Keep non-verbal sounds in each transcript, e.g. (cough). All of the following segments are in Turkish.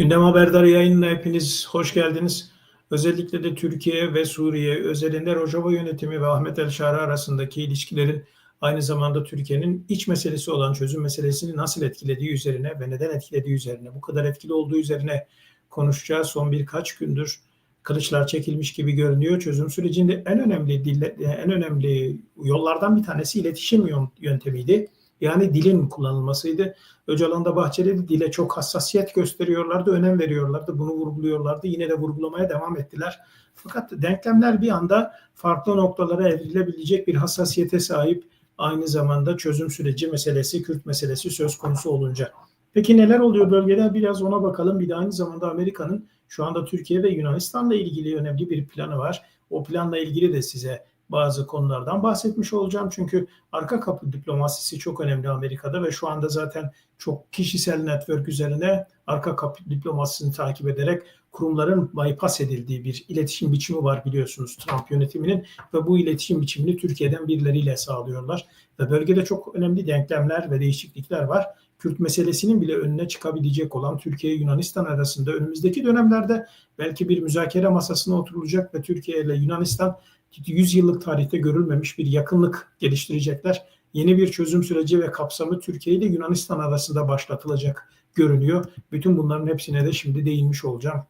Gündem Haberdar yayınına hepiniz hoş geldiniz. Özellikle de Türkiye ve Suriye özelinde Rojava yönetimi ve Ahmet El Şara arasındaki ilişkilerin aynı zamanda Türkiye'nin iç meselesi olan çözüm meselesini nasıl etkilediği üzerine ve neden etkilediği üzerine, bu kadar etkili olduğu üzerine konuşacağız. Son birkaç gündür kılıçlar çekilmiş gibi görünüyor. Çözüm sürecinde en önemli dille, en önemli yollardan bir tanesi iletişim yöntemiydi. Yani dilin kullanılmasıydı. Öcalan'da Bahçeli dile çok hassasiyet gösteriyorlardı, önem veriyorlardı, bunu vurguluyorlardı. Yine de vurgulamaya devam ettiler. Fakat denklemler bir anda farklı noktalara evrilebilecek bir hassasiyete sahip aynı zamanda çözüm süreci meselesi, Kürt meselesi söz konusu olunca. Peki neler oluyor bölgede? Biraz ona bakalım. Bir de aynı zamanda Amerika'nın şu anda Türkiye ve Yunanistan'la ilgili önemli bir planı var. O planla ilgili de size bazı konulardan bahsetmiş olacağım. Çünkü arka kapı diplomasisi çok önemli Amerika'da ve şu anda zaten çok kişisel network üzerine arka kapı diplomasisini takip ederek kurumların bypass edildiği bir iletişim biçimi var biliyorsunuz Trump yönetiminin ve bu iletişim biçimini Türkiye'den birileriyle sağlıyorlar. Ve bölgede çok önemli denklemler ve değişiklikler var. Kürt meselesinin bile önüne çıkabilecek olan Türkiye Yunanistan arasında önümüzdeki dönemlerde belki bir müzakere masasına oturulacak ve Türkiye ile Yunanistan 100 yıllık tarihte görülmemiş bir yakınlık geliştirecekler. Yeni bir çözüm süreci ve kapsamı Türkiye ile Yunanistan arasında başlatılacak görünüyor. Bütün bunların hepsine de şimdi değinmiş olacağım.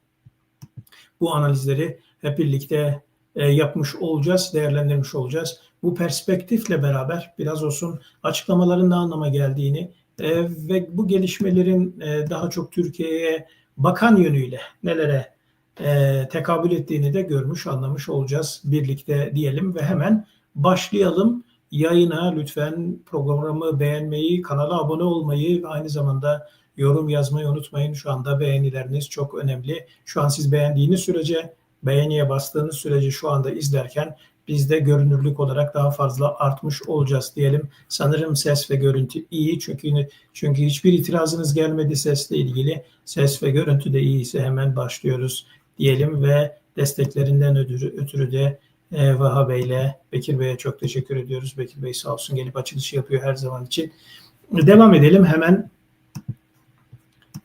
Bu analizleri hep birlikte e, yapmış olacağız, değerlendirmiş olacağız. Bu perspektifle beraber biraz olsun açıklamaların ne anlama geldiğini e, ve bu gelişmelerin e, daha çok Türkiye'ye bakan yönüyle nelere e, tekabül ettiğini de görmüş, anlamış olacağız birlikte diyelim ve hemen başlayalım yayına. Lütfen programı beğenmeyi, kanala abone olmayı ve aynı zamanda yorum yazmayı unutmayın. Şu anda beğenileriniz çok önemli. Şu an siz beğendiğiniz sürece, beğeniye bastığınız sürece şu anda izlerken biz de görünürlük olarak daha fazla artmış olacağız diyelim. Sanırım ses ve görüntü iyi çünkü çünkü hiçbir itirazınız gelmedi sesle ilgili. Ses ve görüntü de iyi ise hemen başlıyoruz diyelim ve desteklerinden ötürü, ötürü de e, Vaha Bey'le Bekir Bey'e çok teşekkür ediyoruz. Bekir Bey sağ olsun gelip açılışı yapıyor her zaman için. Devam edelim hemen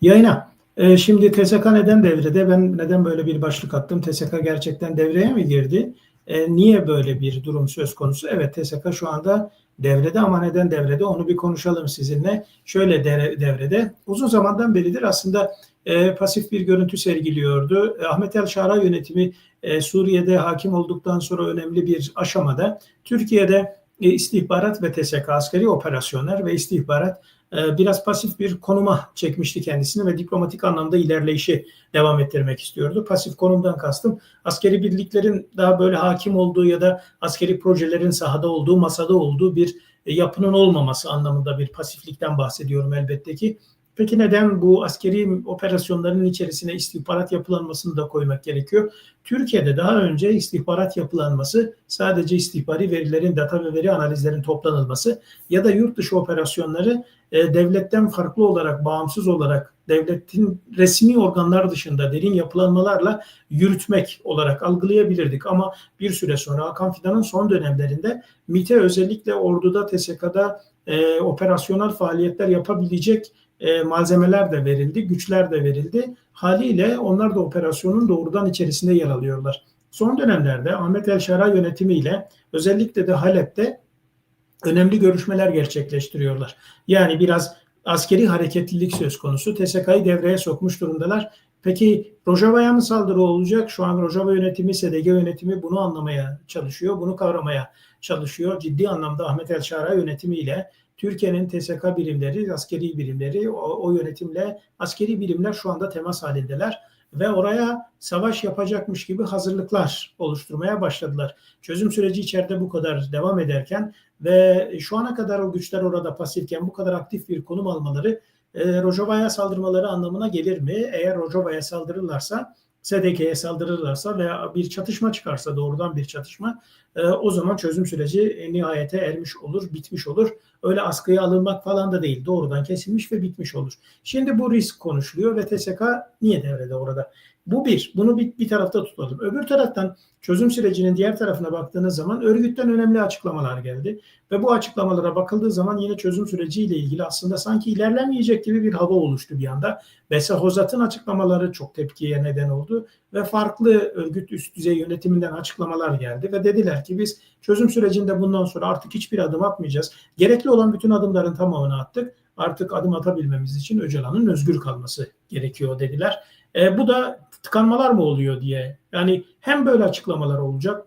yayına. E, şimdi TSK neden devrede? Ben neden böyle bir başlık attım? TSK gerçekten devreye mi girdi? E, niye böyle bir durum söz konusu? Evet TSK şu anda devrede ama neden devrede onu bir konuşalım sizinle. Şöyle devrede uzun zamandan beridir aslında e, pasif bir görüntü sergiliyordu. E, Ahmet El Şara yönetimi e, Suriye'de hakim olduktan sonra önemli bir aşamada Türkiye'de e, istihbarat ve TSK askeri operasyonlar ve istihbarat e, biraz pasif bir konuma çekmişti kendisini ve diplomatik anlamda ilerleyişi devam ettirmek istiyordu. Pasif konumdan kastım askeri birliklerin daha böyle hakim olduğu ya da askeri projelerin sahada olduğu, masada olduğu bir e, yapının olmaması anlamında bir pasiflikten bahsediyorum elbette ki. Peki neden bu askeri operasyonların içerisine istihbarat yapılanmasını da koymak gerekiyor? Türkiye'de daha önce istihbarat yapılanması sadece istihbari verilerin, data ve veri analizlerin toplanılması ya da yurt dışı operasyonları e, devletten farklı olarak, bağımsız olarak devletin resmi organlar dışında derin yapılanmalarla yürütmek olarak algılayabilirdik. Ama bir süre sonra Hakan Fidan'ın son dönemlerinde MİT'e özellikle orduda, TSK'da e, operasyonel faaliyetler yapabilecek e, malzemeler de verildi, güçler de verildi. Haliyle onlar da operasyonun doğrudan içerisinde yer alıyorlar. Son dönemlerde Ahmet El Şara yönetimiyle özellikle de Halep'te önemli görüşmeler gerçekleştiriyorlar. Yani biraz askeri hareketlilik söz konusu. TSK'yı devreye sokmuş durumdalar. Peki Rojava'ya mı saldırı olacak? Şu an Rojava yönetimi, SDG yönetimi bunu anlamaya çalışıyor, bunu kavramaya çalışıyor. Ciddi anlamda Ahmet El Şara yönetimiyle Türkiye'nin TSK birimleri, askeri birimleri o, o yönetimle askeri birimler şu anda temas halindeler ve oraya savaş yapacakmış gibi hazırlıklar oluşturmaya başladılar. Çözüm süreci içeride bu kadar devam ederken ve şu ana kadar o güçler orada pasifken bu kadar aktif bir konum almaları e, Rojava'ya saldırmaları anlamına gelir mi? Eğer Rojava'ya saldırırlarsa SDK'ye saldırırlarsa veya bir çatışma çıkarsa doğrudan bir çatışma e, o zaman çözüm süreci nihayete ermiş olur, bitmiş olur. Öyle askıya alınmak falan da değil. Doğrudan kesilmiş ve bitmiş olur. Şimdi bu risk konuşuluyor ve TSK niye devrede orada? Bu bir. Bunu bir, bir tarafta tutalım. Öbür taraftan çözüm sürecinin diğer tarafına baktığınız zaman örgütten önemli açıklamalar geldi. Ve bu açıklamalara bakıldığı zaman yine çözüm süreciyle ilgili aslında sanki ilerlemeyecek gibi bir hava oluştu bir anda. Besa Hozat'ın açıklamaları çok tepkiye neden oldu ve farklı örgüt üst düzey yönetiminden açıklamalar geldi ve dediler ki biz çözüm sürecinde bundan sonra artık hiçbir adım atmayacağız. Gerekli olan bütün adımların tamamını attık. Artık adım atabilmemiz için Öcalan'ın özgür kalması gerekiyor dediler. E, bu da tıkanmalar mı oluyor diye. Yani hem böyle açıklamalar olacak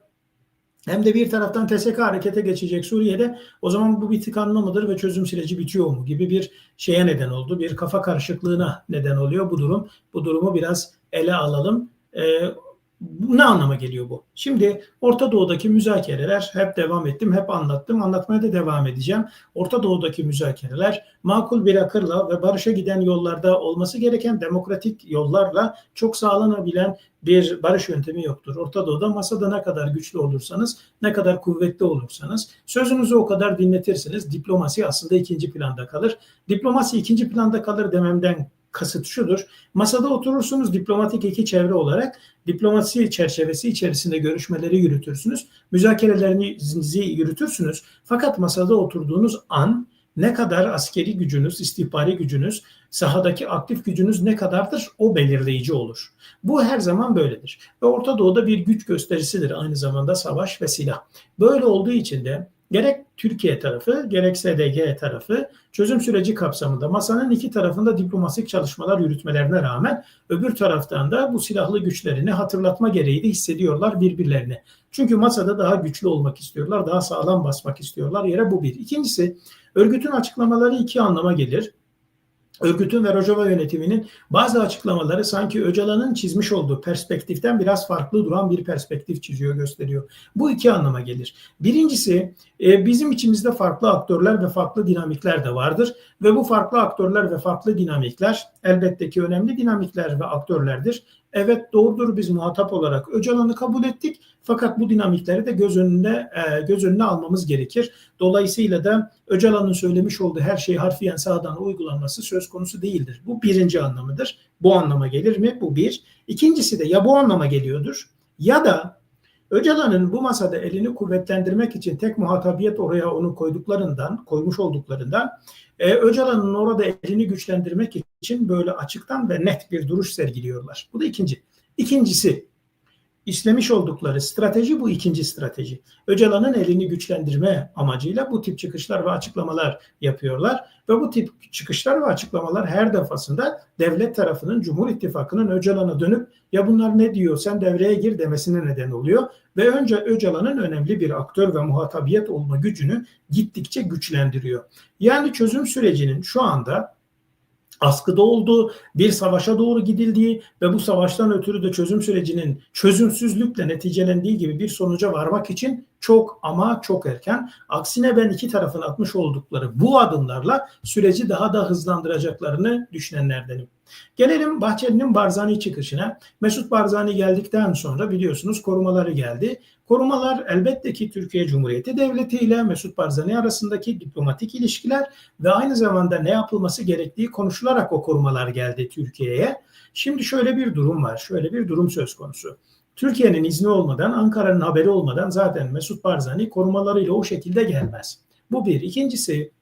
hem de bir taraftan TSK harekete geçecek Suriye'de o zaman bu bir tıkanma mıdır ve çözüm süreci bitiyor mu gibi bir şeye neden oldu. Bir kafa karışıklığına neden oluyor bu durum. Bu durumu biraz ele alalım. Ee, ne anlama geliyor bu? Şimdi Orta Doğu'daki müzakereler hep devam ettim, hep anlattım, anlatmaya da devam edeceğim. Orta Doğu'daki müzakereler makul bir akırla ve barışa giden yollarda olması gereken demokratik yollarla çok sağlanabilen bir barış yöntemi yoktur. Orta Doğu'da masada ne kadar güçlü olursanız, ne kadar kuvvetli olursanız sözünüzü o kadar dinletirsiniz. Diplomasi aslında ikinci planda kalır. Diplomasi ikinci planda kalır dememden kasıt şudur. Masada oturursunuz diplomatik iki çevre olarak diplomasi çerçevesi içerisinde görüşmeleri yürütürsünüz. Müzakerelerinizi yürütürsünüz. Fakat masada oturduğunuz an ne kadar askeri gücünüz, istihbari gücünüz, sahadaki aktif gücünüz ne kadardır o belirleyici olur. Bu her zaman böyledir. Ve Orta Doğu'da bir güç gösterisidir aynı zamanda savaş ve silah. Böyle olduğu için de gerek Türkiye tarafı gerek SDG tarafı çözüm süreci kapsamında masanın iki tarafında diplomatik çalışmalar yürütmelerine rağmen öbür taraftan da bu silahlı güçlerini hatırlatma gereği de hissediyorlar birbirlerine. Çünkü masada daha güçlü olmak istiyorlar, daha sağlam basmak istiyorlar yere bu bir. İkincisi örgütün açıklamaları iki anlama gelir örgütün ve Rojava yönetiminin bazı açıklamaları sanki Öcalan'ın çizmiş olduğu perspektiften biraz farklı duran bir perspektif çiziyor, gösteriyor. Bu iki anlama gelir. Birincisi e, bizim içimizde farklı aktörler ve farklı dinamikler de vardır ve bu farklı aktörler ve farklı dinamikler elbette ki önemli dinamikler ve aktörlerdir. Evet doğrudur biz muhatap olarak Öcalan'ı kabul ettik fakat bu dinamikleri de göz önünde e, göz önüne almamız gerekir. Dolayısıyla da Öcalan'ın söylemiş olduğu her şey harfiyen sağdan uygulanması söz konusu değildir. Bu birinci anlamıdır. Bu anlama gelir mi? Bu bir. İkincisi de ya bu anlama geliyordur ya da Öcalan'ın bu masada elini kuvvetlendirmek için tek muhatabiyet oraya onu koyduklarından, koymuş olduklarından e, Öcalan'ın orada elini güçlendirmek için böyle açıktan ve net bir duruş sergiliyorlar. Bu da ikinci. İkincisi işlemiş oldukları strateji bu ikinci strateji. Öcalan'ın elini güçlendirme amacıyla bu tip çıkışlar ve açıklamalar yapıyorlar ve bu tip çıkışlar ve açıklamalar her defasında devlet tarafının Cumhur İttifakı'nın Öcalan'a dönüp ya bunlar ne diyor sen devreye gir demesine neden oluyor ve önce Öcalan'ın önemli bir aktör ve muhatabiyet olma gücünü gittikçe güçlendiriyor. Yani çözüm sürecinin şu anda askıda olduğu, bir savaşa doğru gidildiği ve bu savaştan ötürü de çözüm sürecinin çözümsüzlükle neticelendiği gibi bir sonuca varmak için çok ama çok erken. Aksine ben iki tarafın atmış oldukları bu adımlarla süreci daha da hızlandıracaklarını düşünenlerdenim. Gelelim Bahçeli'nin Barzani çıkışına. Mesut Barzani geldikten sonra biliyorsunuz korumaları geldi. Korumalar elbette ki Türkiye Cumhuriyeti Devleti ile Mesut Barzani arasındaki diplomatik ilişkiler ve aynı zamanda ne yapılması gerektiği konuşularak o korumalar geldi Türkiye'ye. Şimdi şöyle bir durum var, şöyle bir durum söz konusu. Türkiye'nin izni olmadan, Ankara'nın haberi olmadan zaten Mesut Barzani korumalarıyla o şekilde gelmez. Bu bir. İkincisi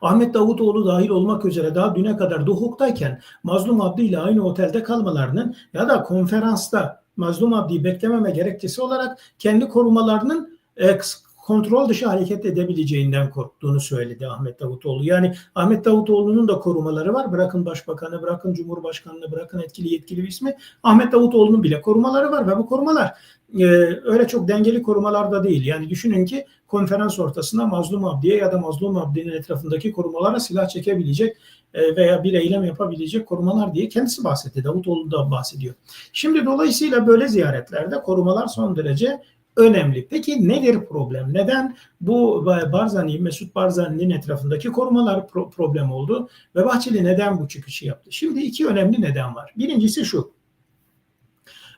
Ahmet Davutoğlu dahil olmak üzere daha düne kadar Duhuk'tayken Mazlum Abdi ile aynı otelde kalmalarının ya da konferansta Mazlum Abdi'yi beklememe gerekçesi olarak kendi korumalarının e, kontrol dışı hareket edebileceğinden korktuğunu söyledi Ahmet Davutoğlu. Yani Ahmet Davutoğlu'nun da korumaları var. Bırakın başbakanı, bırakın cumhurbaşkanını, bırakın etkili yetkili bir ismi. Ahmet Davutoğlu'nun bile korumaları var ve bu korumalar e, öyle çok dengeli korumalar da değil. Yani düşünün ki konferans ortasında Mazlum Abdi'ye ya da Mazlum Abdi'nin etrafındaki korumalara silah çekebilecek veya bir eylem yapabilecek korumalar diye kendisi bahsetti. Davutoğlu da bahsediyor. Şimdi dolayısıyla böyle ziyaretlerde korumalar son derece önemli. Peki nedir problem? Neden bu Barzani, Mesut Barzani'nin etrafındaki korumalar pro- problem oldu ve Bahçeli neden bu çıkışı yaptı? Şimdi iki önemli neden var. Birincisi şu.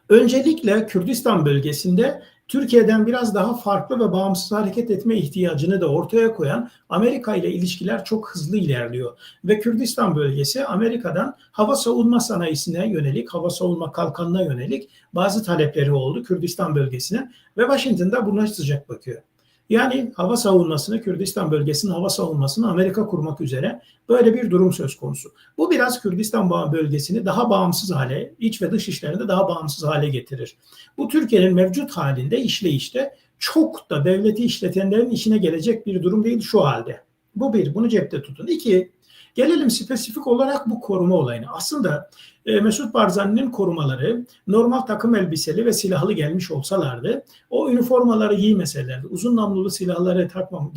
Öncelikle Kürdistan bölgesinde Türkiye'den biraz daha farklı ve bağımsız hareket etme ihtiyacını da ortaya koyan Amerika ile ilişkiler çok hızlı ilerliyor. Ve Kürdistan bölgesi Amerika'dan hava savunma sanayisine yönelik, hava savunma kalkanına yönelik bazı talepleri oldu Kürdistan bölgesine ve Washington'da buna sıcak bakıyor. Yani hava savunmasını, Kürdistan bölgesinin hava savunmasını Amerika kurmak üzere böyle bir durum söz konusu. Bu biraz Kürdistan bölgesini daha bağımsız hale, iç ve dış işlerinde daha bağımsız hale getirir. Bu Türkiye'nin mevcut halinde işleyişte çok da devleti işletenlerin işine gelecek bir durum değil şu halde. Bu bir, bunu cepte tutun. İki, Gelelim spesifik olarak bu koruma olayına. Aslında e, Mesut Barzani'nin korumaları normal takım elbiseli ve silahlı gelmiş olsalardı, o üniformaları giymeselerdi, uzun namlulu silahları takmam,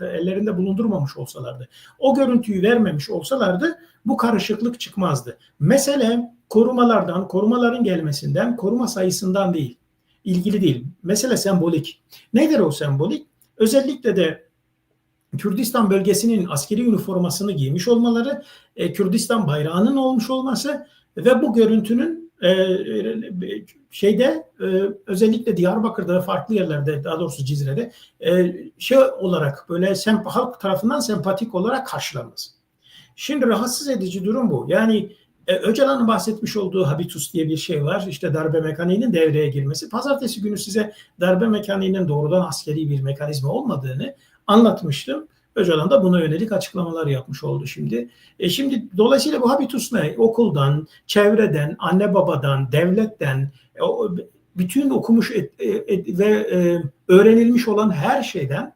ellerinde bulundurmamış olsalardı, o görüntüyü vermemiş olsalardı bu karışıklık çıkmazdı. Mesele korumalardan, korumaların gelmesinden, koruma sayısından değil, ilgili değil. Mesele sembolik. Nedir o sembolik? Özellikle de Kürdistan bölgesinin askeri üniformasını giymiş olmaları, e, Kürdistan bayrağının olmuş olması ve bu görüntünün e, şeyde e, özellikle Diyarbakır'da ve farklı yerlerde daha doğrusu Cizre'de e, şey olarak böyle semp halk tarafından sempatik olarak karşılanması. Şimdi rahatsız edici durum bu. Yani e, Öcalan'ın bahsetmiş olduğu habitus diye bir şey var. İşte darbe mekaniğinin devreye girmesi. Pazartesi günü size darbe mekaniğinin doğrudan askeri bir mekanizma olmadığını anlatmıştım. Öcalan da buna yönelik açıklamalar yapmış oldu şimdi. E şimdi dolayısıyla bu habitus ne? Okuldan, çevreden, anne babadan, devletten, e, bütün okumuş et, e, et, ve e, öğrenilmiş olan her şeyden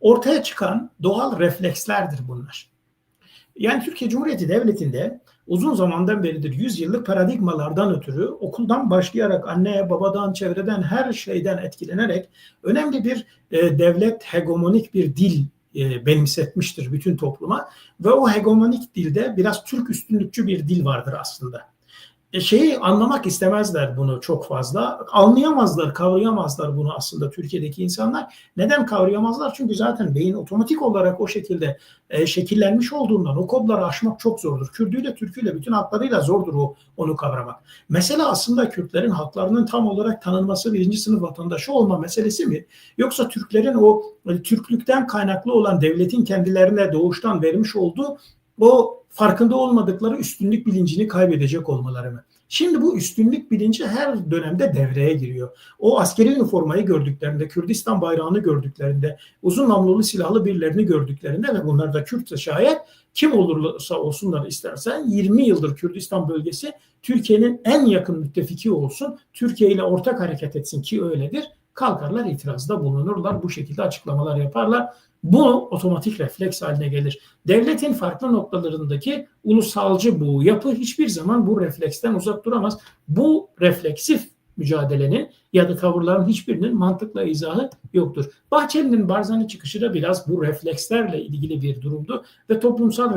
ortaya çıkan doğal reflekslerdir bunlar. Yani Türkiye Cumhuriyeti Devleti'nde uzun zamandan beridir 100 yıllık paradigmalardan ötürü okuldan başlayarak anne, babadan, çevreden her şeyden etkilenerek önemli bir e, devlet hegemonik bir dil e, benimsetmiştir bütün topluma. Ve o hegemonik dilde biraz Türk üstünlükçü bir dil vardır aslında şeyi anlamak istemezler bunu çok fazla. Anlayamazlar, kavrayamazlar bunu aslında Türkiye'deki insanlar. Neden kavrayamazlar? Çünkü zaten beyin otomatik olarak o şekilde e, şekillenmiş olduğundan o kodları aşmak çok zordur. Kürdüyle, Türküyle, bütün haklarıyla zordur o onu kavramak. Mesela aslında Kürtlerin haklarının tam olarak tanınması birinci sınıf vatandaşı olma meselesi mi? Yoksa Türklerin o e, Türklükten kaynaklı olan devletin kendilerine doğuştan vermiş olduğu o farkında olmadıkları üstünlük bilincini kaybedecek olmaları mı? Şimdi bu üstünlük bilinci her dönemde devreye giriyor. O askeri üniformayı gördüklerinde, Kürdistan bayrağını gördüklerinde, uzun namlulu silahlı birilerini gördüklerinde ve bunlar da Kürtse şayet kim olursa olsunlar istersen 20 yıldır Kürdistan bölgesi Türkiye'nin en yakın müttefiki olsun, Türkiye ile ortak hareket etsin ki öyledir. Kalkarlar itirazda bulunurlar, bu şekilde açıklamalar yaparlar. Bu otomatik refleks haline gelir. Devletin farklı noktalarındaki ulusalcı bu yapı hiçbir zaman bu refleksten uzak duramaz. Bu refleksif mücadelenin ya da tavırların hiçbirinin mantıkla izahı yoktur. Bahçeli'nin Barzani çıkışı da biraz bu reflekslerle ilgili bir durumdu ve toplumsal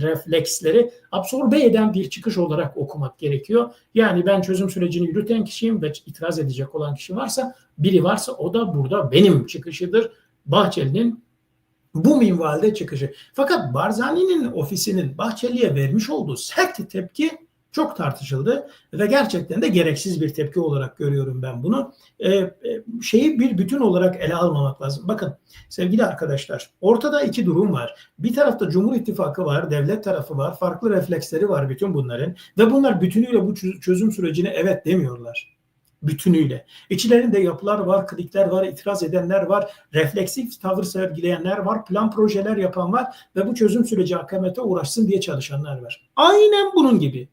refleksleri absorbe eden bir çıkış olarak okumak gerekiyor. Yani ben çözüm sürecini yürüten kişiyim ve itiraz edecek olan kişi varsa, biri varsa o da burada benim çıkışıdır. Bahçeli'nin bu minvalde çıkışı. Fakat Barzani'nin ofisinin Bahçeli'ye vermiş olduğu sert tepki çok tartışıldı ve gerçekten de gereksiz bir tepki olarak görüyorum ben bunu. Ee, şeyi bir bütün olarak ele almamak lazım. Bakın sevgili arkadaşlar ortada iki durum var. Bir tarafta Cumhur İttifakı var, devlet tarafı var, farklı refleksleri var bütün bunların ve bunlar bütünüyle bu çözüm sürecine evet demiyorlar bütünüyle. İçlerinde yapılar var, klikler var, itiraz edenler var, refleksif tavır sergileyenler var, plan projeler yapan var ve bu çözüm süreci akamete uğraşsın diye çalışanlar var. Aynen bunun gibi.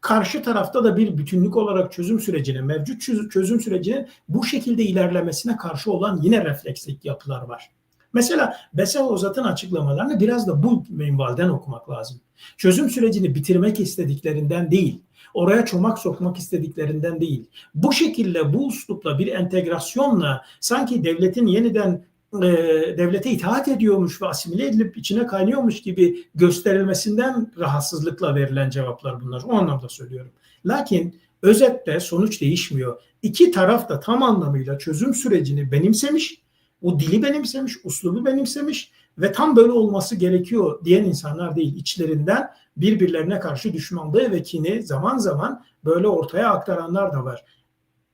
Karşı tarafta da bir bütünlük olarak çözüm sürecine, mevcut çözüm sürecinin bu şekilde ilerlemesine karşı olan yine reflekslik yapılar var. Mesela Besel Ozat'ın açıklamalarını biraz da bu minvalden okumak lazım. Çözüm sürecini bitirmek istediklerinden değil, oraya çomak sokmak istediklerinden değil. Bu şekilde bu uslupla bir entegrasyonla sanki devletin yeniden e, devlete itaat ediyormuş ve asimile edilip içine kaynıyormuş gibi gösterilmesinden rahatsızlıkla verilen cevaplar bunlar. O anlamda söylüyorum. Lakin özette sonuç değişmiyor. İki taraf da tam anlamıyla çözüm sürecini benimsemiş, o dili benimsemiş, uslubu benimsemiş ve tam böyle olması gerekiyor diyen insanlar değil. İçlerinden birbirlerine karşı düşmanlığı ve kini zaman zaman böyle ortaya aktaranlar da var.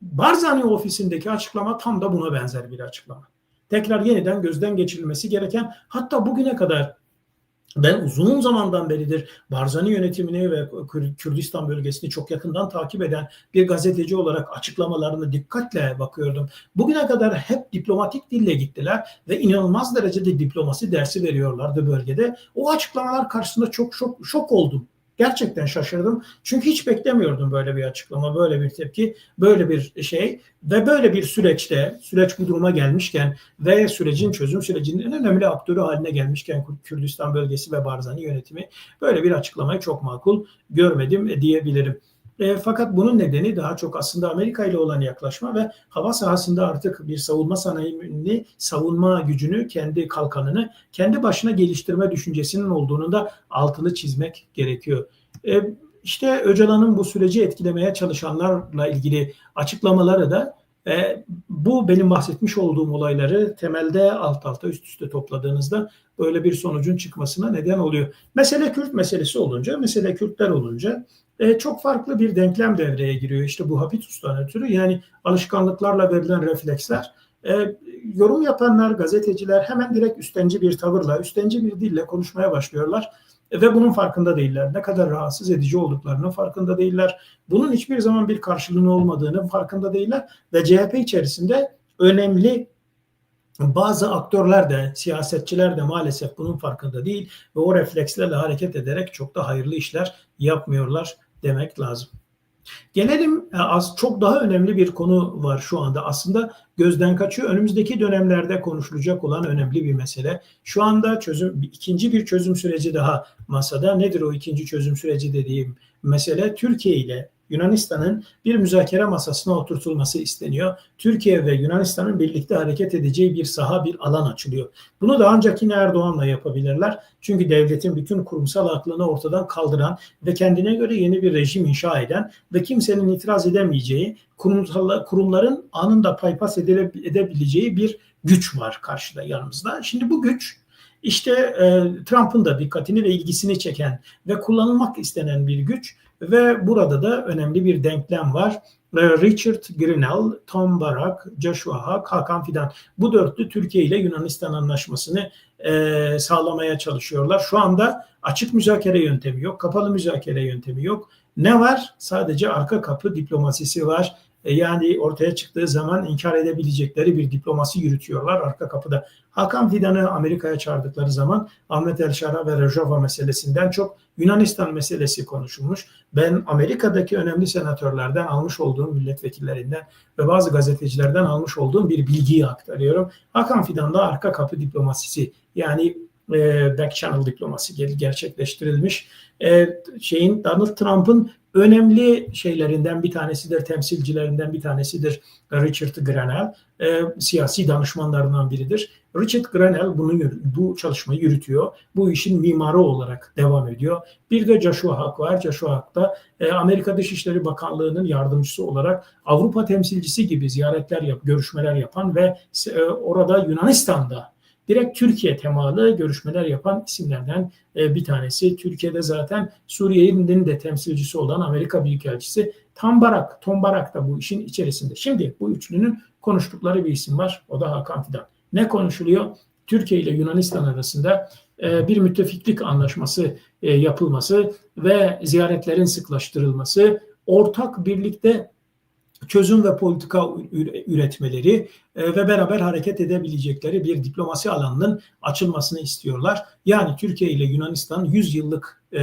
Barzani ofisindeki açıklama tam da buna benzer bir açıklama. Tekrar yeniden gözden geçirilmesi gereken hatta bugüne kadar ben uzun zamandan beridir Barzani yönetimini ve Kürdistan bölgesini çok yakından takip eden bir gazeteci olarak açıklamalarını dikkatle bakıyordum. Bugüne kadar hep diplomatik dille gittiler ve inanılmaz derecede diplomasi dersi veriyorlardı bölgede. O açıklamalar karşısında çok şok, şok oldum. Gerçekten şaşırdım. Çünkü hiç beklemiyordum böyle bir açıklama, böyle bir tepki, böyle bir şey ve böyle bir süreçte, süreç bu duruma gelmişken ve sürecin çözüm sürecinin en önemli aktörü haline gelmişken Kürdistan bölgesi ve Barzani yönetimi böyle bir açıklamayı çok makul görmedim diyebilirim. E, fakat bunun nedeni daha çok aslında Amerika ile olan yaklaşma ve hava sahasında artık bir savunma sanayini, savunma gücünü, kendi kalkanını kendi başına geliştirme düşüncesinin olduğunu da altını çizmek gerekiyor. E, işte Öcalan'ın bu süreci etkilemeye çalışanlarla ilgili açıklamaları da e, bu benim bahsetmiş olduğum olayları temelde alt alta üst üste topladığınızda böyle bir sonucun çıkmasına neden oluyor. Mesele Kürt meselesi olunca, mesele Kürtler olunca e, çok farklı bir denklem devreye giriyor. İşte bu habitustan ötürü yani alışkanlıklarla verilen refleksler. E, yorum yapanlar, gazeteciler hemen direkt üstenci bir tavırla, üstenci bir dille konuşmaya başlıyorlar. E, ve bunun farkında değiller. Ne kadar rahatsız edici olduklarının farkında değiller. Bunun hiçbir zaman bir karşılığının olmadığının farkında değiller. Ve CHP içerisinde önemli bazı aktörler de, siyasetçiler de maalesef bunun farkında değil ve o reflekslerle hareket ederek çok da hayırlı işler yapmıyorlar demek lazım. Gelelim e, az çok daha önemli bir konu var şu anda. Aslında gözden kaçıyor. Önümüzdeki dönemlerde konuşulacak olan önemli bir mesele. Şu anda çözüm ikinci bir çözüm süreci daha masada. Nedir o ikinci çözüm süreci dediğim mesele? Türkiye ile Yunanistan'ın bir müzakere masasına oturtulması isteniyor. Türkiye ve Yunanistan'ın birlikte hareket edeceği bir saha, bir alan açılıyor. Bunu da ancak yine Erdoğan'la yapabilirler. Çünkü devletin bütün kurumsal aklını ortadan kaldıran ve kendine göre yeni bir rejim inşa eden ve kimsenin itiraz edemeyeceği, kurumsal, kurumların anında paypas edebileceği bir güç var karşıda yanımızda. Şimdi bu güç işte e, Trump'ın da dikkatini ve ilgisini çeken ve kullanılmak istenen bir güç ve burada da önemli bir denklem var. Richard Grenell, Tom Barak, Joshua Hawk, Hakan Fidan. Bu dörtlü Türkiye ile Yunanistan anlaşmasını e, sağlamaya çalışıyorlar. Şu anda açık müzakere yöntemi yok, kapalı müzakere yöntemi yok. Ne var? Sadece arka kapı diplomasisi var. E, yani ortaya çıktığı zaman inkar edebilecekleri bir diplomasi yürütüyorlar arka kapıda. Hakan Fidan'ı Amerika'ya çağırdıkları zaman Ahmet El Şara ve Rojava meselesinden çok Yunanistan meselesi konuşulmuş. Ben Amerika'daki önemli senatörlerden almış olduğum milletvekillerinden ve bazı gazetecilerden almış olduğum bir bilgiyi aktarıyorum. Hakan Fidan'da arka kapı diplomasisi yani e, back channel diplomasi gerçekleştirilmiş. E, şeyin Donald Trump'ın önemli şeylerinden bir tanesidir, temsilcilerinden bir tanesidir Richard Grenell. E, siyasi danışmanlarından biridir. Richard Grenell bunu bu çalışmayı yürütüyor. Bu işin mimarı olarak devam ediyor. Bir de Joshua Hawk var. Joshua Hawk da e, Amerika Dışişleri Bakanlığı'nın yardımcısı olarak Avrupa temsilcisi gibi ziyaretler yap, görüşmeler yapan ve e, orada Yunanistan'da direkt Türkiye temalı görüşmeler yapan isimlerden e, bir tanesi. Türkiye'de zaten Suriye'nin de temsilcisi olan Amerika Büyükelçisi Tom Barak, Tom Barak da bu işin içerisinde. Şimdi bu üçlünün konuştukları bir isim var. O da Hakan Fidan. Ne konuşuluyor? Türkiye ile Yunanistan arasında e, bir müttefiklik anlaşması e, yapılması ve ziyaretlerin sıklaştırılması, ortak birlikte çözüm ve politika üretmeleri e, ve beraber hareket edebilecekleri bir diplomasi alanının açılmasını istiyorlar. Yani Türkiye ile Yunanistan 100 yıllık e,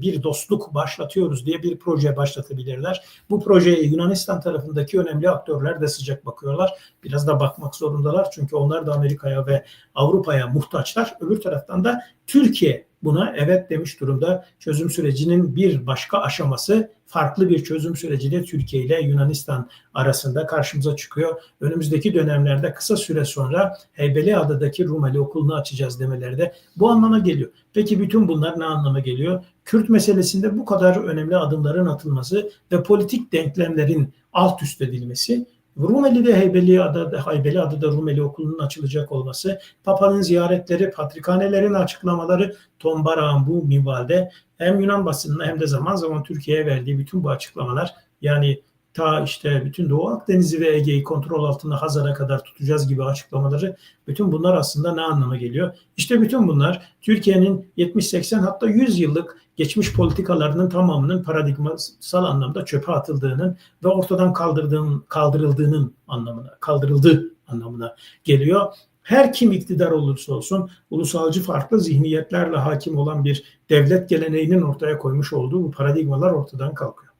bir dostluk başlatıyoruz diye bir proje başlatabilirler. Bu projeye Yunanistan tarafındaki önemli aktörler de sıcak bakıyorlar. Biraz da bakmak zorundalar çünkü onlar da Amerika'ya ve Avrupa'ya muhtaçlar. Öbür taraftan da Türkiye buna evet demiş durumda. Çözüm sürecinin bir başka aşaması farklı bir çözüm süreci de Türkiye ile Yunanistan arasında karşımıza çıkıyor. Önümüzdeki dönemlerde kısa süre sonra Heybeliada'daki Rumeli okulunu açacağız demeleri de bu anlama geliyor. Peki bütün bunlar ne anlama geliyor? Kürt meselesinde bu kadar önemli adımların atılması ve politik denklemlerin alt üst edilmesi Rumeli'de Heybeliada'da, Heybeliada'da Rumeli Okulu'nun açılacak olması, Papa'nın ziyaretleri, patrikhanelerin açıklamaları, Tom Barak'ın bu minvalde. Hem Yunan basınına hem de zaman zaman Türkiye'ye verdiği bütün bu açıklamalar yani ta işte bütün Doğu Akdeniz'i ve Ege'yi kontrol altında Hazar'a kadar tutacağız gibi açıklamaları bütün bunlar aslında ne anlama geliyor? İşte bütün bunlar Türkiye'nin 70-80 hatta 100 yıllık geçmiş politikalarının tamamının paradigmasal anlamda çöpe atıldığının ve ortadan kaldırdığının, kaldırıldığının anlamına, kaldırıldığı anlamına geliyor. Her kim iktidar olursa olsun ulusalcı farklı zihniyetlerle hakim olan bir devlet geleneğinin ortaya koymuş olduğu bu paradigmalar ortadan kalkıyor.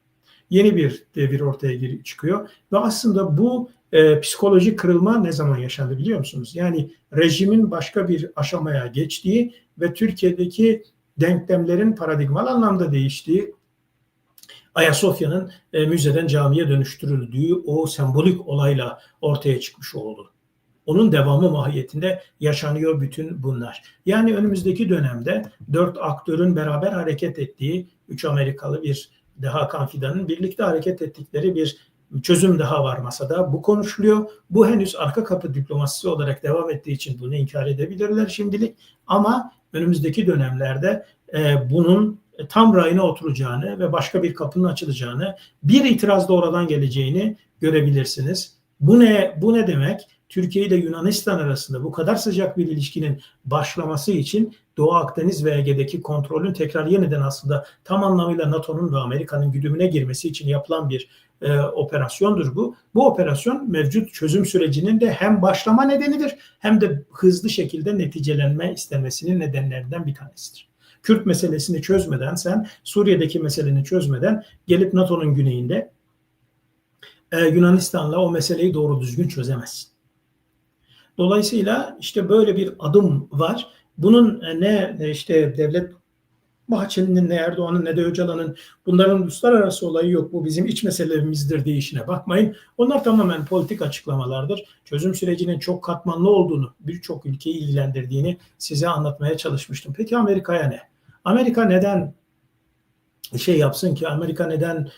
Yeni bir devir ortaya çıkıyor ve aslında bu e, psikolojik kırılma ne zaman yaşandı biliyor musunuz? Yani rejimin başka bir aşamaya geçtiği ve Türkiye'deki denklemlerin paradigmal anlamda değiştiği Ayasofya'nın e, müzeden camiye dönüştürüldüğü o sembolik olayla ortaya çıkmış oldu. Onun devamı mahiyetinde yaşanıyor bütün bunlar. Yani önümüzdeki dönemde dört aktörün beraber hareket ettiği, üç Amerikalı bir de Hakan Fidan'ın birlikte hareket ettikleri bir çözüm daha var masada. Bu konuşuluyor. Bu henüz arka kapı diplomasisi olarak devam ettiği için bunu inkar edebilirler şimdilik. Ama önümüzdeki dönemlerde e, bunun tam rayına oturacağını ve başka bir kapının açılacağını, bir itiraz da oradan geleceğini görebilirsiniz. Bu ne bu ne demek? Türkiye ile Yunanistan arasında bu kadar sıcak bir ilişkinin başlaması için Doğu Akdeniz ve Ege'deki kontrolün tekrar yeniden aslında tam anlamıyla NATO'nun ve Amerika'nın güdümüne girmesi için yapılan bir e, operasyondur bu. Bu operasyon mevcut çözüm sürecinin de hem başlama nedenidir hem de hızlı şekilde neticelenme istemesinin nedenlerinden bir tanesidir. Kürt meselesini çözmeden sen Suriye'deki meseleni çözmeden gelip NATO'nun güneyinde e, Yunanistan'la o meseleyi doğru düzgün çözemezsin. Dolayısıyla işte böyle bir adım var. Bunun e, ne e, işte devlet Bahçeli'nin ne Erdoğan'ın ne de Öcalan'ın bunların uluslararası olayı yok. Bu bizim iç meselemizdir deyişine bakmayın. Onlar tamamen politik açıklamalardır. Çözüm sürecinin çok katmanlı olduğunu, birçok ülkeyi ilgilendirdiğini size anlatmaya çalışmıştım. Peki Amerika'ya ne? Amerika neden şey yapsın ki? Amerika neden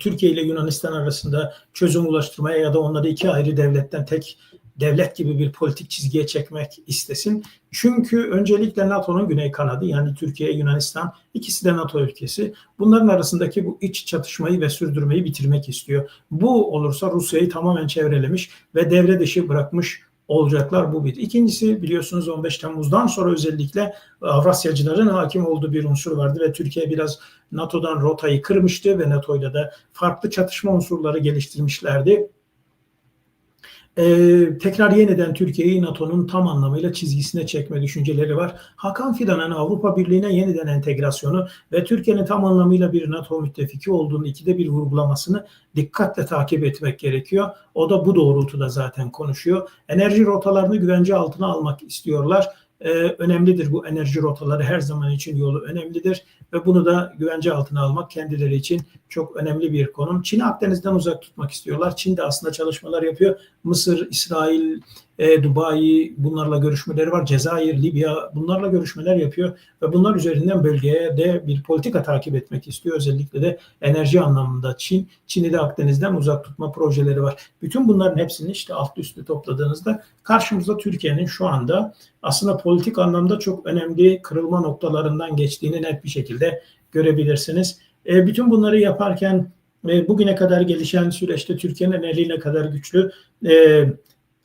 Türkiye ile Yunanistan arasında çözüm ulaştırmaya ya da onları iki ayrı devletten tek devlet gibi bir politik çizgiye çekmek istesin. Çünkü öncelikle NATO'nun güney kanadı yani Türkiye, Yunanistan ikisi de NATO ülkesi. Bunların arasındaki bu iç çatışmayı ve sürdürmeyi bitirmek istiyor. Bu olursa Rusya'yı tamamen çevrelemiş ve devre dışı bırakmış olacaklar bu bir. İkincisi biliyorsunuz 15 Temmuz'dan sonra özellikle Avrasyacıların hakim olduğu bir unsur vardı ve Türkiye biraz NATO'dan rotayı kırmıştı ve NATO'yla da farklı çatışma unsurları geliştirmişlerdi e, tekrar yeniden Türkiye'yi NATO'nun tam anlamıyla çizgisine çekme düşünceleri var. Hakan Fidan'ın Avrupa Birliği'ne yeniden entegrasyonu ve Türkiye'nin tam anlamıyla bir NATO müttefiki olduğunu ikide bir vurgulamasını dikkatle takip etmek gerekiyor. O da bu doğrultuda zaten konuşuyor. Enerji rotalarını güvence altına almak istiyorlar e, önemlidir. Bu enerji rotaları her zaman için yolu önemlidir ve bunu da güvence altına almak kendileri için çok önemli bir konum. Çin'i Akdeniz'den uzak tutmak istiyorlar. Çin de aslında çalışmalar yapıyor. Mısır, İsrail, e, Dubai bunlarla görüşmeleri var. Cezayir, Libya bunlarla görüşmeler yapıyor ve bunlar üzerinden bölgeye de bir politika takip etmek istiyor. Özellikle de enerji anlamında Çin, Çin'i de Akdeniz'den uzak tutma projeleri var. Bütün bunların hepsini işte alt üstü topladığınızda karşımızda Türkiye'nin şu anda aslında politik anlamda çok önemli kırılma noktalarından geçtiğini net bir şekilde görebilirsiniz. E, bütün bunları yaparken e, bugüne kadar gelişen süreçte Türkiye'nin eli ne kadar güçlü, e,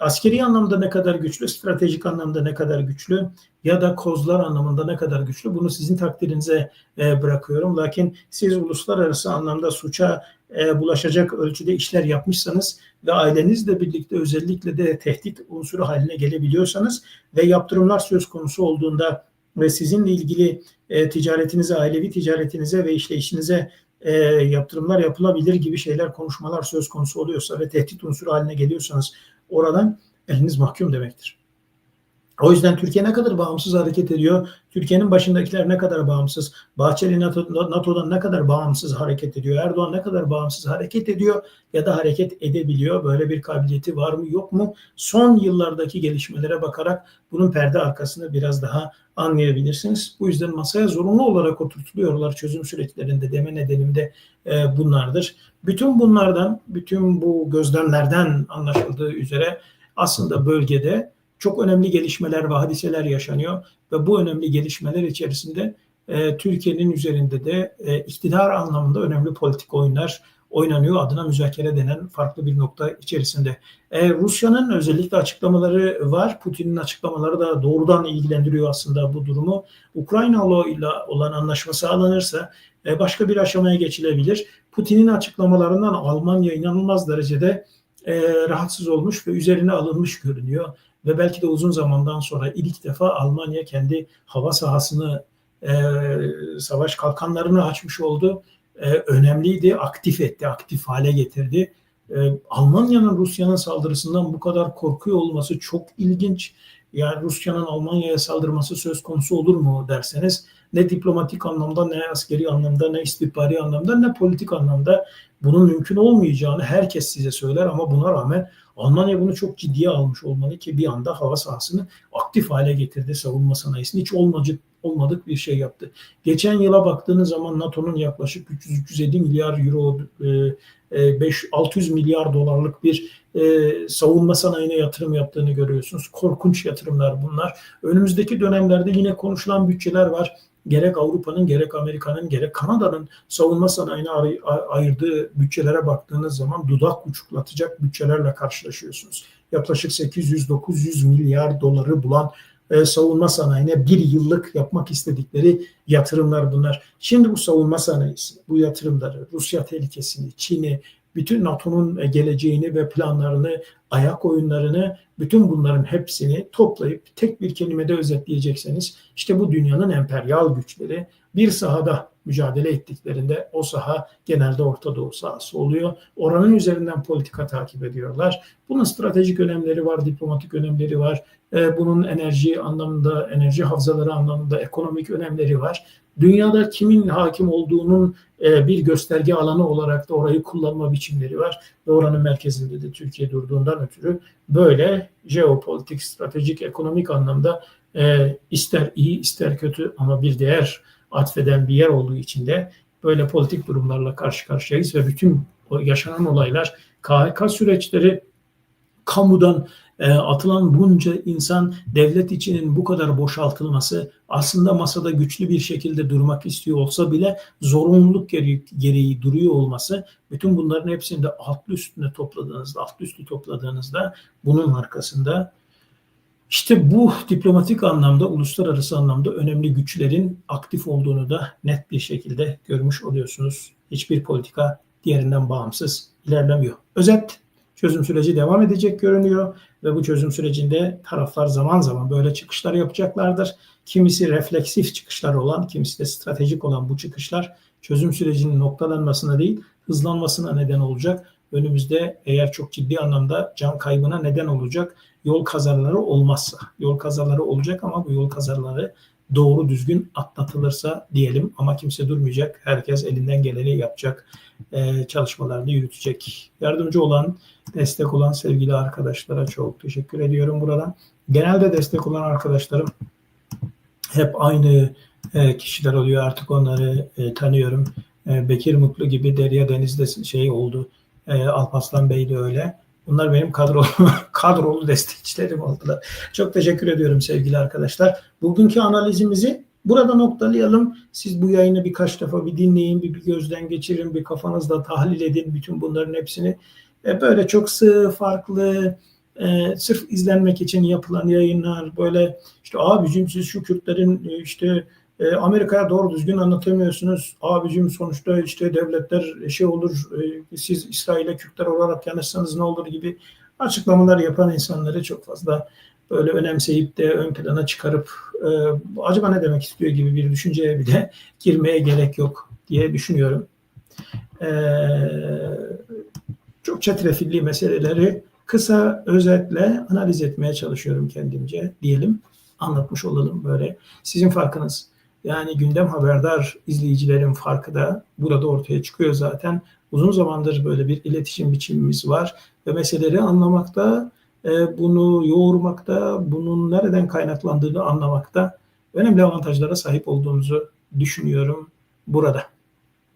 askeri anlamda ne kadar güçlü, stratejik anlamda ne kadar güçlü ya da kozlar anlamında ne kadar güçlü bunu sizin takdirinize e, bırakıyorum. Lakin siz uluslararası anlamda suça e, bulaşacak ölçüde işler yapmışsanız ve ailenizle birlikte özellikle de tehdit unsuru haline gelebiliyorsanız ve yaptırımlar söz konusu olduğunda ve sizinle ilgili e, ticaretinize, ailevi ticaretinize ve işleyişinize e, yaptırımlar yapılabilir gibi şeyler, konuşmalar söz konusu oluyorsa ve tehdit unsuru haline geliyorsanız oradan eliniz mahkum demektir. O yüzden Türkiye ne kadar bağımsız hareket ediyor? Türkiye'nin başındakiler ne kadar bağımsız? Bahçeli NATO, NATO'dan ne kadar bağımsız hareket ediyor? Erdoğan ne kadar bağımsız hareket ediyor ya da hareket edebiliyor? Böyle bir kabiliyeti var mı yok mu? Son yıllardaki gelişmelere bakarak bunun perde arkasını biraz daha anlayabilirsiniz. Bu yüzden masaya zorunlu olarak oturtuluyorlar çözüm süreçlerinde deme nedenim de e, bunlardır. Bütün bunlardan, bütün bu gözlemlerden anlaşıldığı üzere aslında bölgede çok önemli gelişmeler ve hadiseler yaşanıyor ve bu önemli gelişmeler içerisinde e, Türkiye'nin üzerinde de e, iktidar anlamında önemli politik oyunlar oynanıyor adına müzakere denen farklı bir nokta içerisinde. E, Rusya'nın özellikle açıklamaları var. Putin'in açıklamaları da doğrudan ilgilendiriyor aslında bu durumu. Ukrayna ile olan anlaşma sağlanırsa e, başka bir aşamaya geçilebilir. Putin'in açıklamalarından Almanya inanılmaz derecede e, rahatsız olmuş ve üzerine alınmış görünüyor. Ve belki de uzun zamandan sonra ilk defa Almanya kendi hava sahasını, e, savaş kalkanlarını açmış oldu. E, önemliydi, aktif etti, aktif hale getirdi. E, Almanya'nın Rusya'nın saldırısından bu kadar korkuyor olması çok ilginç. Yani Rusya'nın Almanya'ya saldırması söz konusu olur mu derseniz ne diplomatik anlamda ne askeri anlamda ne istihbari anlamda ne politik anlamda bunun mümkün olmayacağını herkes size söyler ama buna rağmen Almanya bunu çok ciddiye almış olmalı ki bir anda hava sahasını aktif hale getirdi savunma sanayisini. Hiç olmadık, olmadık bir şey yaptı. Geçen yıla baktığınız zaman NATO'nun yaklaşık 300-350 milyar euro, 5 e, 600 e, milyar dolarlık bir e, savunma sanayine yatırım yaptığını görüyorsunuz. Korkunç yatırımlar bunlar. Önümüzdeki dönemlerde yine konuşulan bütçeler var gerek Avrupa'nın gerek Amerika'nın gerek Kanada'nın savunma sanayine ayırdığı bütçelere baktığınız zaman dudak uçuklatacak bütçelerle karşılaşıyorsunuz. Yaklaşık 800-900 milyar doları bulan e, savunma sanayine bir yıllık yapmak istedikleri yatırımlar bunlar. Şimdi bu savunma sanayisi, bu yatırımları, Rusya tehlikesini, Çin'i, bütün NATO'nun e, geleceğini ve planlarını, ayak oyunlarını, bütün bunların hepsini toplayıp tek bir kelimede özetleyecekseniz işte bu dünyanın emperyal güçleri bir sahada mücadele ettiklerinde o saha genelde Orta Doğu sahası oluyor. Oranın üzerinden politika takip ediyorlar. Bunun stratejik önemleri var, diplomatik önemleri var. E, bunun enerji anlamında, enerji havzaları anlamında ekonomik önemleri var dünyada kimin hakim olduğunun e, bir gösterge alanı olarak da orayı kullanma biçimleri var. Ve oranın merkezinde de Türkiye durduğundan ötürü böyle jeopolitik, stratejik, ekonomik anlamda e, ister iyi ister kötü ama bir değer atfeden bir yer olduğu için de böyle politik durumlarla karşı karşıyayız ve bütün o yaşanan olaylar KHK süreçleri kamudan e, atılan bunca insan devlet içinin bu kadar boşaltılması aslında masada güçlü bir şekilde durmak istiyor olsa bile zorunluluk gereği, gereği duruyor olması bütün bunların hepsini de altlı üstüne topladığınızda, altlı üstü topladığınızda bunun arkasında işte bu diplomatik anlamda, uluslararası anlamda önemli güçlerin aktif olduğunu da net bir şekilde görmüş oluyorsunuz. Hiçbir politika diğerinden bağımsız ilerlemiyor. Özet çözüm süreci devam edecek görünüyor ve bu çözüm sürecinde taraflar zaman zaman böyle çıkışlar yapacaklardır. Kimisi refleksif çıkışlar olan, kimisi de stratejik olan bu çıkışlar çözüm sürecinin noktalanmasına değil, hızlanmasına neden olacak. Önümüzde eğer çok ciddi anlamda can kaybına neden olacak yol kazaları olmazsa. Yol kazaları olacak ama bu yol kazaları doğru düzgün atlatılırsa diyelim ama kimse durmayacak. Herkes elinden geleni yapacak, e, çalışmalarını yürütecek. Yardımcı olan, destek olan sevgili arkadaşlara çok teşekkür ediyorum buradan. Genelde destek olan arkadaşlarım hep aynı e, kişiler oluyor. Artık onları e, tanıyorum. E, Bekir Mutlu gibi Derya Deniz'de şey oldu. E, Alpaslan Bey de öyle. Bunlar benim kadrolu, (laughs) kadrolu destekçilerim oldular. Çok teşekkür ediyorum sevgili arkadaşlar. Bugünkü analizimizi burada noktalayalım. Siz bu yayını birkaç defa bir dinleyin, bir, bir gözden geçirin, bir kafanızda tahlil edin bütün bunların hepsini. E, böyle çok sığ, farklı, e, sırf izlenmek için yapılan yayınlar, böyle işte abicim siz şu Kürtlerin e, işte e, Amerika'ya doğru düzgün anlatamıyorsunuz. Abicim sonuçta işte devletler şey olur, e, siz İsrail'e Kürtler olarak yanışsanız ne olur gibi açıklamalar yapan insanları çok fazla böyle önemseyip de ön plana çıkarıp e, acaba ne demek istiyor gibi bir düşünceye bile (laughs) girmeye gerek yok diye düşünüyorum. E, çok çetrefilli meseleleri kısa özetle analiz etmeye çalışıyorum kendimce diyelim. Anlatmış olalım böyle. Sizin farkınız yani gündem haberdar izleyicilerin farkı da burada ortaya çıkıyor zaten. Uzun zamandır böyle bir iletişim biçimimiz var ve meseleleri anlamakta, e, bunu yoğurmakta, bunun nereden kaynaklandığını anlamakta önemli avantajlara sahip olduğumuzu düşünüyorum burada.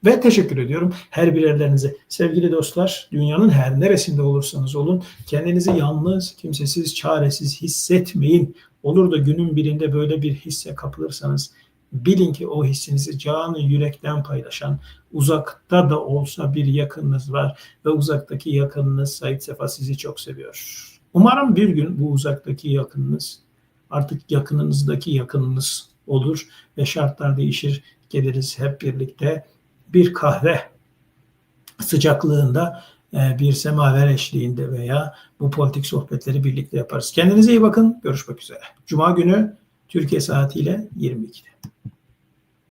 Ve teşekkür ediyorum her birerlerinize. Sevgili dostlar, dünyanın her neresinde olursanız olun, kendinizi yalnız, kimsesiz, çaresiz hissetmeyin. Olur da günün birinde böyle bir hisse kapılırsanız, bilin ki o hissinizi canı yürekten paylaşan, uzakta da olsa bir yakınınız var ve uzaktaki yakınınız Said Sefa sizi çok seviyor. Umarım bir gün bu uzaktaki yakınınız artık yakınınızdaki yakınınız olur ve şartlar değişir. Geliriz hep birlikte bir kahve sıcaklığında e, bir semaver eşliğinde veya bu politik sohbetleri birlikte yaparız. Kendinize iyi bakın. Görüşmek üzere. Cuma günü Türkiye saatiyle 22'de.